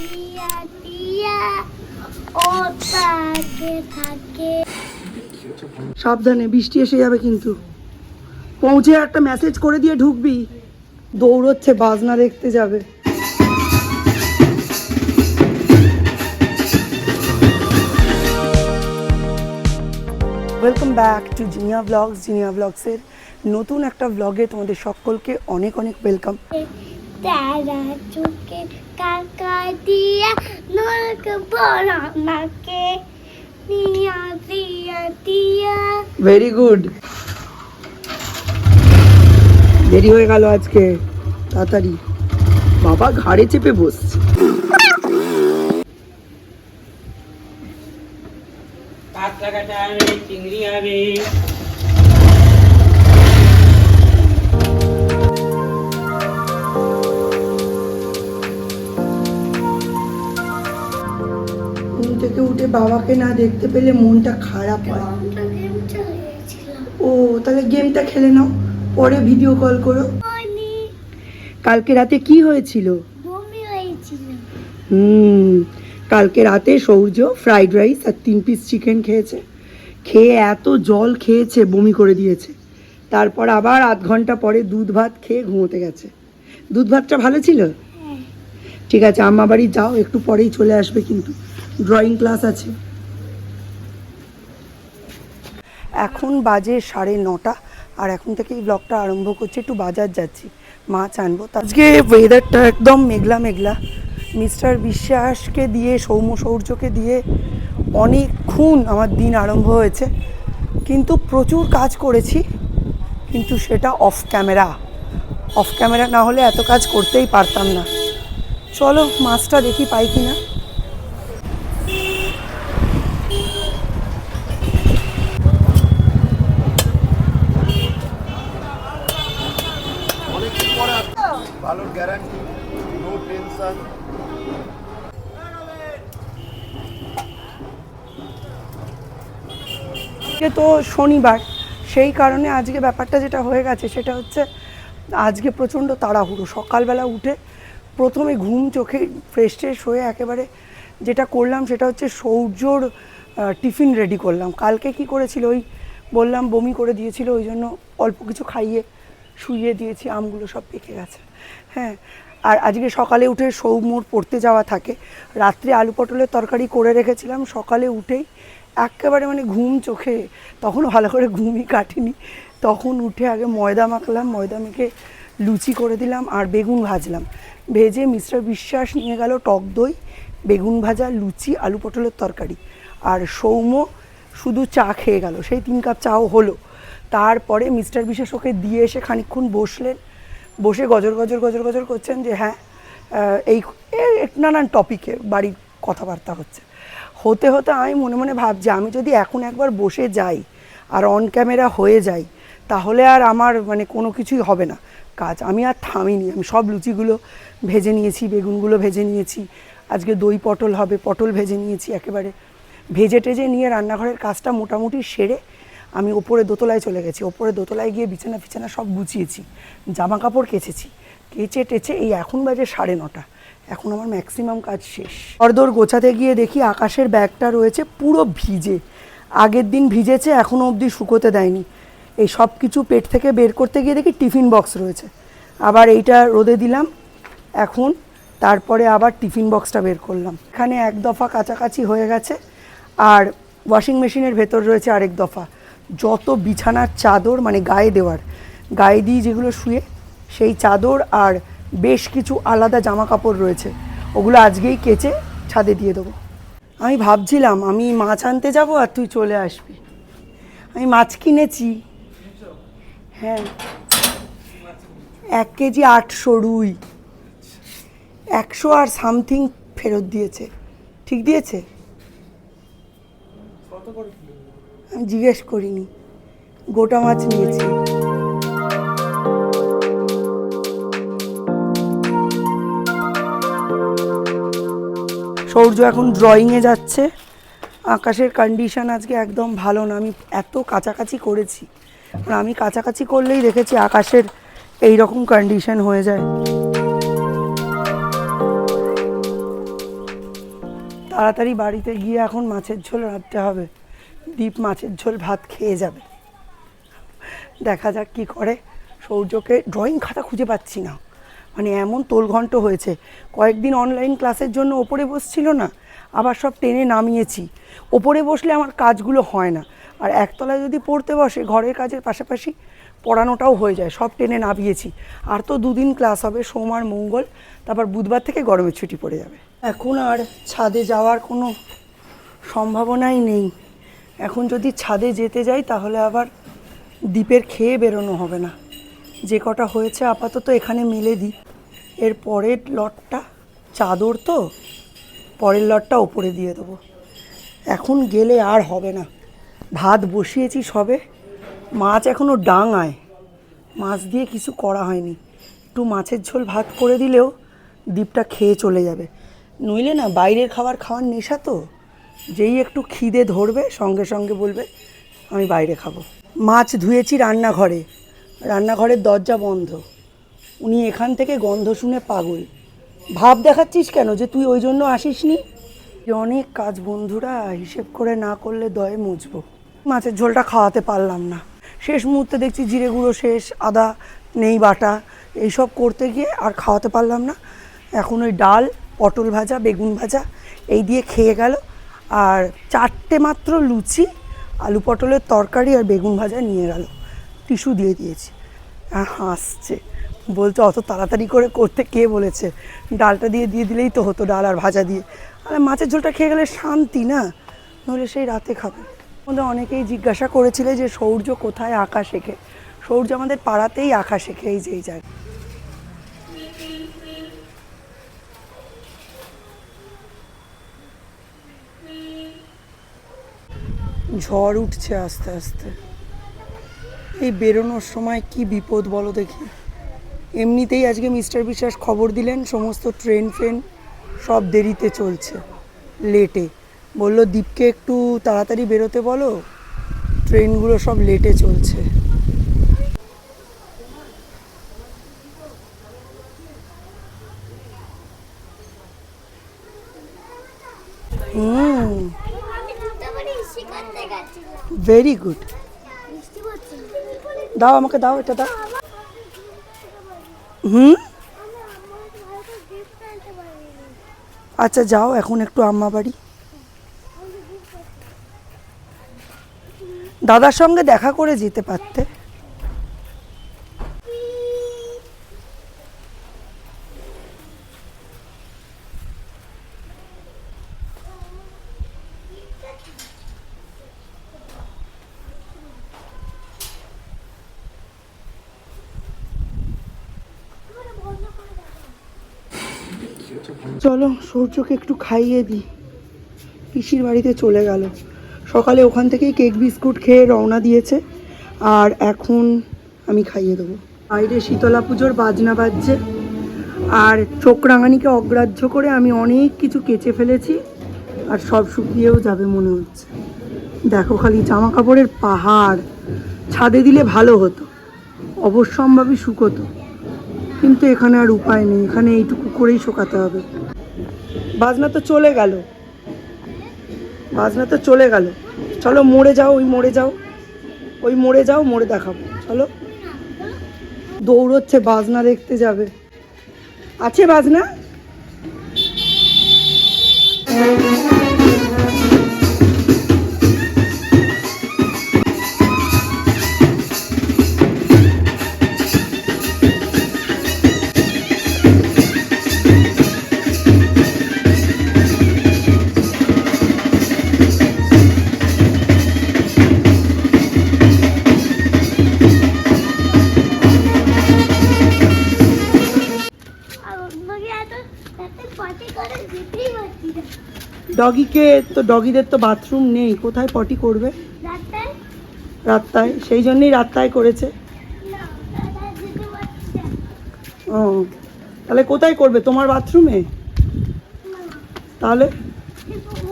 টিয়া টিয়া ও থাকে থাকে। সাবধানে বৃষ্টি এসে যাবে কিন্তু। পৌঁছে একটা মেসেজ করে দিয়ে ঢুকবি দৌড়চ্ছে বাজনা দেখতে যাবে। Welcome back to Zinnia blogs Zinnia ব্লগসের নতুন একটা ব্লগে তোমাদের সকলকে অনেক অনেক ওয়েলকাম তারা চুকে কাকা দিয়া নলক বড় নাকে টিয়া টিয়া টিয়া ভেরি গুড দেরি হয়ে গেল আজকে। তাড়াতাড়ি। বাবা ঘাড়ে চেপে বসছে। কাতলা কাটা হবে চিংড়ি হবে থেকে উঠে বাবাকে না দেখতে পেলে মনটা খারাপ হয়। ও তাহলে গেমটা খেলে নাও পরে ভিডিও কল করো। কালকে রাতে কি হয়েছিল? হুম কালকে রাতে সৌর্য ফ্রাইড রাইস আর তিন পিস চিকেন খেয়েছে। খেয়ে এত জল খেয়েছে বমি করে দিয়েছে। তারপর আবার আধ ঘণ্টা পরে দুধ ভাত খেয়ে ঘুমোতে গেছে। দুধ ভাতটা ভালো ছিল? হ্যাঁ। ঠিক আছে আম্মা বাড়ি যাও একটু পরেই চলে আসবে কিন্তু। ড্রয়িং ক্লাস আছে। এখন বাজে সাড়ে নটা, আর এখন থেকে এই ব্লগটা আরম্ভ করছি, একটু বাজার যাচ্ছি, মাছ আনব। আজকে ওয়েদারটা একদম মেঘলা মেঘলা। মিস্টার বিশ্বাসকে দিয়ে সৌম সৌর্যকে দিয়ে অনেকক্ষণ আমার দিন আরম্ভ হয়েছে। কিন্তু প্রচুর কাজ করেছি, কিন্তু সেটা অফ ক্যামেরা অফ ক্যামেরা না হলে এত কাজ করতেই পারতাম না। চলো, মাছটা দেখি পাই কি না নো টেনশন আজকে তো শনিবার, সেই কারণে আজকে ব্যাপারটা যেটা হয়ে গেছে সেটা হচ্ছে, আজকে প্রচণ্ড তাড়াহুড়ো। সকালবেলা উঠে প্রথমে ঘুম চোখে ফ্রেশ ট্রেশ হয়ে একেবারে যেটা করলাম সেটা হচ্ছে সৌর্যর টিফিন রেডি করলাম। কালকে কি করেছিল ওই বললাম বমি করে দিয়েছিল, ওই জন্য অল্প কিছু খাইয়ে, শুইয়ে দিয়েছি, আমগুলো সব পেকে গেছে। হ্যাঁ আর আজকে সকালে উঠে সৌম্যর পড়তে যাওয়া থাকে। রাত্রে আলু পটলের তরকারি করে রেখেছিলাম, সকালে উঠেই একেবারে মানে ঘুম চোখে তখন ভালো করে ঘুমই কাটিনি। তখন উঠে আগে ময়দা মাখলাম, ময়দা মেখে লুচি করে দিলাম আর বেগুন ভাজলাম। ভেজে মিস্টার বিশ্বাস নিয়ে গেল টক দই, বেগুন ভাজা, লুচি, আলু পটলের তরকারি। আর সৌম্য শুধু চা খেয়ে গেল, সেই তিন কাপ চাও হলো। তারপরে মিস্টার বিশ্বাস ওকে দিয়ে এসে খানিকক্ষণ বসলেন। বসে গজর গজর গজর গজর করছেন যে হ্যাঁ এই নানান টপিকে বাড়ির কথাবার্তা হচ্ছে। হতে হতে আমি মনে মনে ভাবছি, আমি যদি এখন একবার বসে যাই আর অন ক্যামেরা হয়ে যাই, তাহলে আর আমার মানে কোনো কিছুই হবে না। কাজ আমি আর থামিনি, আমি সব লুচিগুলো ভেজে নিয়েছি, বেগুনগুলো ভেজে নিয়েছি, আজকে দই পটল হবে, পটল ভেজে নিয়েছি একেবারে। ভেজে টেজে নিয়ে রান্নাঘরের কাজটা মোটামুটি সেরে আমি ওপরে দোতলায় চলে গেছি। ওপরে দোতলায় গিয়ে বিছানা ফিছানা সব গুছিয়েছি। জামা কাপড় কেচেছি। কেচে টেচে এই এখন বাজে সাড়ে নটা। এখন আমার ম্যাক্সিমাম কাজ শেষ। অর্ধর গোছাতে গিয়ে দেখি আকাশের ব্যাগটা রয়েছে পুরো ভিজে। আগের দিন ভিজেছে এখনও অবধি শুকোতে দেয়নি। এই সব কিছু পেট থেকে বের করতে গিয়ে দেখি টিফিন বক্স রয়েছে। আবার এইটা রোদে দিলাম। এখন তারপরে আবার টিফিন বক্সটা বের করলাম। এখানে এক দফা কাছাকাছি হয়ে গেছে। আর ওয়াশিং মেশিনের ভেতর রয়েছে আরেক দফা। যত বিছানার চাদর মানে গায়ে দেওয়ার, গায়ে দিয়ে যেগুলো শুয়ে, সেই চাদর আর বেশ কিছু আলাদা জামা কাপড় রয়েছে। ওগুলো আজকেই কেচে ছাদে দিয়ে দেবো। আমি ভাবছিলাম, আমি মাছ আনতে যাব আর তুই চলে আসবি। আমি মাছ কিনেছি। হ্যাঁ। এক কেজি আটশো রুই। একশো আর সামথিং ফেরত দিয়েছে। ঠিক দিয়েছে? আমি জিজ্ঞেস করিনি। গোটা মাছ নিয়েছি। সৌর্য এখন ড্রয়িংয়ে যাচ্ছে। আকাশের কন্ডিশন আজকে একদম ভালো না। আমি এত কাছাকাছি করেছি। আমি কাছাকাছি করলেই দেখেছি আকাশের এই রকম কন্ডিশন হয়ে যায়। তাড়াতাড়ি বাড়িতে গিয়ে এখন মাছের ঝোল রাঁধতে হবে। দীপ মাছের ঝোল ভাত খেয়ে যাবে। দেখা যাক কি করে। সৌর্যকে ড্রয়িং খাতা খুঁজে পাচ্ছি না। মানে এমন তোলঘন্ট হয়েছে। কয়েকদিন অনলাইন ক্লাসের জন্য ওপরে বসছিল না, আবার সব টেনে নামিয়েছি। ওপরে বসলে আমার কাজগুলো হয় না। আর একতলায় যদি পড়তে বসে, ঘরের কাজের পাশাপাশি পড়ানোটাও হয়ে যায়। সব টেনে নামিয়েছি। আর তো দুদিন ক্লাস হবে, সোম আর মঙ্গল। তারপর বুধবার থেকে গরমের ছুটি পড়ে যাবে। এখন আর ছাদে যাওয়ার কোনো সম্ভাবনাই নেই। এখন যদি ছাদে যেতে যাই, তাহলে আবার দ্বীপের খেয়ে বেরোনো হবে না। যে কটা হয়েছে আপাতত এখানে মেলে দিই। এর পরের লটটা চাদর তো, পরের লটটা ওপরে দিয়ে দেবো। এখন গেলে আর হবে না। ভাত বসিয়েছি সবে, মাছ এখনও ডাঙায় মাছ দিয়ে কিছু করা হয়নি। একটু মাছের ঝোল ভাত করে দিলেও দ্বীপটা খেয়ে চলে যাবে। নইলে না, বাইরের খাবার খাওয়ার নেশা তো। যেই একটু খিদে ধরবে, সঙ্গে সঙ্গে বলবে, আমি বাইরে খাব। মাছ ধুয়েছি রান্নাঘরে। রান্নাঘরের দরজা বন্ধ। উনি এখান থেকে গন্ধ শুনে পাগল। ভাব দেখাচ্ছিস কেন যে তুই ওই জন্য আসিসনি? যে অনেক কাজ বন্ধুরা, হিসেব করে না করলে দয়ে মুছবো। মাছের ঝোলটা খাওয়াতে পারলাম না। শেষ মুহূর্তে দেখছি জিরে গুঁড়ো শেষ, আদা, নেই বাটা, এইসব করতে গিয়ে আর খাওয়াতে পারলাম না। এখন ওই ডাল, পটল ভাজা, বেগুন ভাজা, এই দিয়ে খেয়ে গেল। আর চারটে মাত্র লুচি, আলু পটলের তরকারি আর বেগুন ভাজা নিয়ে গেল। টিস্যু দিয়ে দিয়েছি। আর হাসছে। বলছে, অত তাড়াতাড়ি করে করতে কে বলেছে? ডালটা দিয়ে দিয়ে দিলেই তো হতো ডাল আর ভাজা দিয়ে। আর, মাছের ঝোলটা খেয়ে গেলে শান্তি না? নইলে সেই রাতে খাবে। আমাদের অনেকেই জিজ্ঞাসা করেছিলে যে, সৌর্য কোথায়? আঁকা শেখে সৌর্য আমাদের পাড়াতেই আঁকা শেখে এই যে এই জায়গায় ঝড় উঠছে আস্তে আস্তে। এই বেরোনোর সময় কি বিপদ বলো দেখি। এমনিতেই আজকে মিস্টার বিশ্বাস খবর দিলেন, সমস্ত ট্রেন ফ্রেন সব দেরিতে চলছে, লেটে। বলল, দীপকে একটু তাড়াতাড়ি বেরোতে বলো, ট্রেনগুলো সব লেটে চলছে হুম আমি দুটো বাড়ি শিখাতে গেছিলাম ভেরি গুড দাও আমাকে, দাও এটা, দাও। হুম? আচ্ছা যাও, এখন একটু আম্মা বাড়ি। দাদার সঙ্গে দেখা করে যেতে পারতে। চলো, সূর্যকে একটু খাইয়ে দিই পিসির বাড়িতে চলে গেল। সকালে ওখান থেকেই কেক, বিস্কুট খেয়ে রওনা দিয়েছে। আর এখন আমি খাইয়ে দেবো। বাইরে শীতলা পুজোর বাজনা বাজছে। আর চোখ রাঙানিকে অগ্রাহ্য করে আমি অনেক কিছু কেচে ফেলেছি। আর সব শুকিয়েও যাবে মনে হচ্ছে। দেখো খালি জামা কাপড়ের পাহাড়। ছাদে দিলে ভালো হতো। অবশ্যম্ভাবী শুকোতো। কিন্তু এখানে আর উপায় নেই। এখানে এইটুকু করেই শোকাতে হবে। বাজনা তো চলে গেল। বাজনা তো চলে গেল। চলো মরে যাও, ওই মরে যাও। ওই মরে যাও, মরে দেখাবো। চলো। দৌড়চ্ছে, বাজনা দেখতে যাবে। আছে বাজনা? ডগিকে তো ডগিদের তো বাথরুম নেই। কোথায় পটি করবে? রাত্তায়? সেই জন্যই রাত্তায় করেছে। ও। তাহলে কোথায় করবে? তোমার বাথরুমে তাহলে?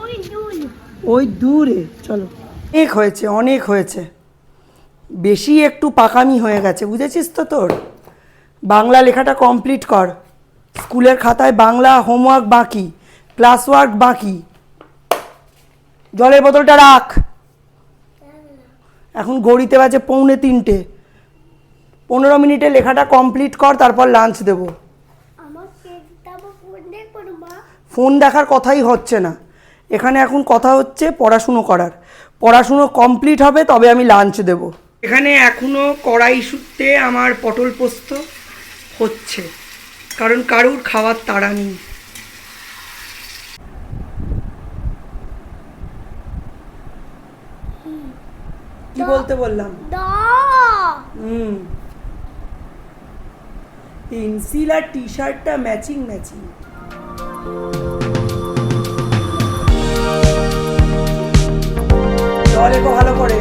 ওই ওই দূরে। চলো। অনেক হয়েছে অনেক হয়েছে। বেশি একটু পাকামি হয়ে গেছে। বুঝেছিস তো তোর? বাংলা লেখাটা কমপ্লিট কর। স্কুলের খাতায় বাংলা হোমওয়ার্ক বাকি ক্লাস ওয়ার্ক বাকি। জলের বোতলটা রাখ। এখন ঘড়িতে বাজে পৌনে তিনটে। পনেরো মিনিটে লেখাটা কমপ্লিট কর তারপর লাঞ্চ দেবো। ফোন দেখার কথাই হচ্ছে না। এখানে এখন কথা হচ্ছে পড়াশুনো করার। পড়াশুনো কমপ্লিট হবে তবে আমি লাঞ্চ দেব। এখানে এখনও কড়াই শুটতে আমার পটল পোস্ত হচ্ছে। কারণ কারুর খাওয়ার তাড়া নেই। কি বলতে বললাম? হুম। পেন্সিল আর টি শার্টটা ম্যাচিং। ম্যাচিং জল ভালো করে।